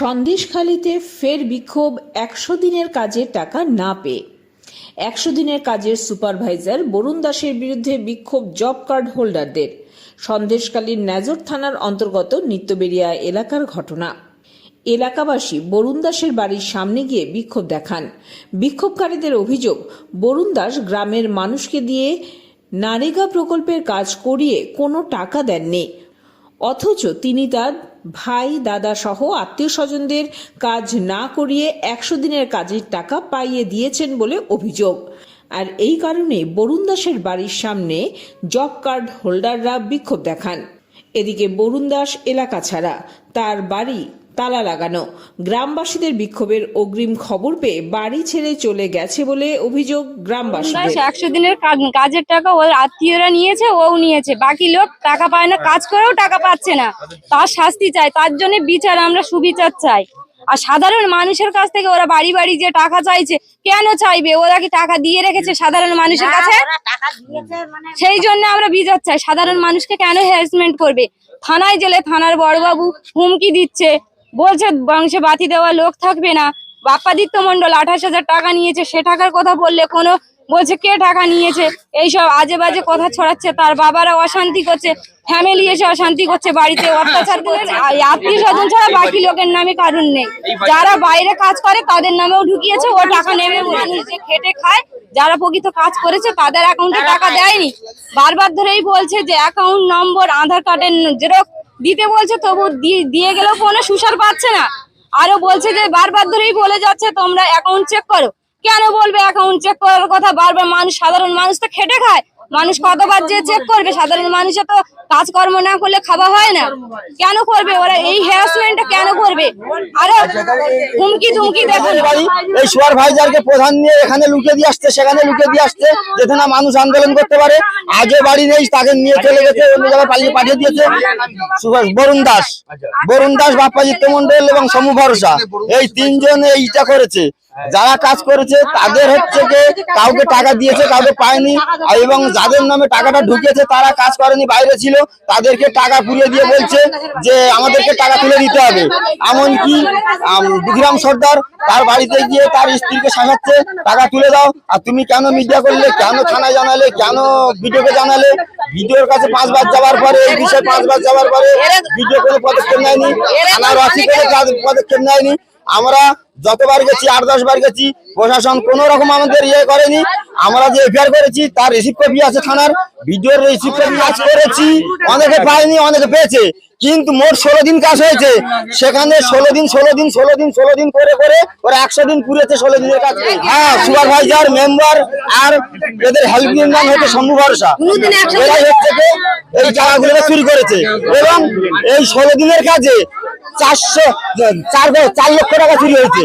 সন্দেশখালিতে ফের বিক্ষোভ একশো দিনের কাজের টাকা না পেয়ে। একশো দিনের কাজের সুপারভাইজার বরুণ দাসের বিরুদ্ধে বিক্ষোভ জব কার্ড হোল্ডারদের। সন্দেশখালীর নাজর থানার অন্তর্গত নিত্যবেরিয়া এলাকার ঘটনা। এলাকাবাসী বরুণ দাসের বাড়ির সামনে গিয়ে বিক্ষোভ দেখান। বিক্ষোভকারীদের অভিযোগ, বরুণ দাস গ্রামের মানুষকে দিয়ে নারেগা প্রকল্পের কাজ করিয়ে কোনো টাকা দেননি। অথচ তিনি তার ভাই, দাদা সহ আত্মীয় স্বজনদের কাজ না করিয়ে একশো দিনের কাজের টাকা পাইয়ে দিয়েছেন বলে অভিযোগ। আর এই কারণে বরুণ দাসের বাড়ির সামনে জব কার্ড হোল্ডাররা বিক্ষোভ দেখান। এদিকে বরুণ দাস এলাকা ছাড়া তার বাড়ি তালা লাগানো। গ্রামবাসীদের বিক্ষোভের অগ্রিম খবর পেয়ে বাড়ি ছেড়ে চলে গেছে বলে অভিযোগ গ্রামবাসীদের। একশো দিনের কাজের টাকা ওর আত্মীয়রা নিয়েছে ও নিয়েছে। বাকি লোক টাকা পায় না কাজ করেও টাকা পাচ্ছে না। তার শাস্তি চাই তার জন্য বিচার আমরা সুবিচার চাই। আর সাধারণ মানুষের কাছ থেকে ওরা বাড়ি বাড়ি যে টাকা চাইছে কেন চাইবে? ওরা কি টাকা দিয়ে রেখেছে সাধারণ মানুষের কাছে? সেই জন্য আমরা বিচার চাই। সাধারণ মানুষকে কেন হ্যারাসমেন্ট করবে? থানায় গেলে থানার বড়বাবু হুমকি দিচ্ছে বলছে, বংশে বাতি দেওয়া লোক থাকবে না। বাপ্পাদিত্য মন্ডল আঠাশ হাজার টাকা নিয়েছে, সে টাকার কথা বললে কোনো বলছে, কে টাকা নিয়েছে? এইসব আজে বাজে কথা ছড়াচ্ছে, তার বাবারা অশান্তি করছে, ফ্যামিলি এসে অশান্তি করছে, বাড়িতে অত্যাচার করছে আত্মীয় স্বজন ছাড়া বাকি লোকের নামে কারণ নেই। যারা বাইরে কাজ করে, তাদের নামেও ঢুকিয়েছে, ও টাকা নেবে মানুষ খেটে খায়, যারা প্রকৃত কাজ করেছে, তাদের অ্যাকাউন্টে টাকা দেয়নি। বারবার ধরেই বলছে যে অ্যাকাউন্ট নম্বর আধার কার্ডের জেরক্স দিতে বলছে, তবু দিয়ে- গেলেও কোনো সুসার পাচ্ছে না। আরও বলছে যে, বারবার ধরেই বলে যাচ্ছে, তোমরা অ্যাকাউন্ট চেক করো। কেন বলবে অ্যাকাউন্ট চেক করার কথা? বারবার মানুষ, সাধারণ মানুষ তো খেটে খায়। মানুষ কতবার যে চেক করবে? সাধারণ মানুষে তো কাজকর্ম না করলে খাওয়া হয় না। কেন করবে? ওরা এই হ্যারাসমেন্টটা কেন করবে? আরও হুমকি ধুমকি দেখুন এই সুপারভাইজারকে প্রধান নিয়ে এখানে লুকিয়ে দিয়ে আসছে সেখানে লুকিয়ে দিয়ে আসছে যাতে না মানুষ আন্দোলন করতে পারে। আজও বাড়ি নেই তাকে নিয়ে চলে গেছে অন্য জায়গায় পালিয়ে পাঠিয়ে দিয়েছে। সুভাষ বরুণ দাস। বরুণ দাস বাপ্পাজিত্য মন্ডল এবং সমু ভরসা। এই তিনজন এইটা করেছে। যারা কাজ করেছে তাদের হচ্ছে যে কাউকে টাকা দিয়েছে কাউকে পায়নি। এবং যাদের নামে টাকাটা ঢুকেছে, তারা কাজ করেনি, বাইরে ছিল, তাদেরকে টাকা পুড়িয়ে দিয়ে বলছে যে আমাদেরকে টাকা তুলে দিতে হবে। এমনকি দুঘিরাম সর্দার তার বাড়িতে গিয়ে তার স্ত্রীকে শাসাচ্ছে টাকা তুলে দাও, আর তুমি কেন মিডিয়া করলে, কেন থানায় জানালে, কেন ভিডিওকে জানালে? ভিডিওর কাছে পাঁচবার যাওয়ার পরে, এই বিষয়ে পাঁচবার যাওয়ার পরে ভিডিও কোনো পদক্ষেপ নেয়নি, থানার কাজ- পদক্ষেপ নেয়নি। আমরা যতবার গেছি, আট, দশ বার গেছি, প্রশাসন কোন রকম আমাদের ইয়ে করেনি। আমরা যে এফআইআর করেছি, তার রিসিভ কপি আছে থানার। ভিডিওর রিসিভ কপি কাজ করেছি, অনেকে পায়নি, অনেকে পেয়েছে। কিন্তু মোট ষোলো দিন কাজ হয়েছে। সেখানে ষোলো দিন ষোলো দিন ষোলো দিন ষোলো দিন করে করে ওরা একশো দিন পুরেছে ষোলো দিনের কাজ। হ্যাঁ সুপারভাইজার মেম্বার আর এদের হেল্পিং নাম হচ্ছে শম্ভু ভরসা। এরাই হচ্ছে এই টাকাগুলো চুরি করেছে। এবং এই ষোলো দিনের কাজে চারশো চার চার লক্ষ টাকা চুরি হয়েছে।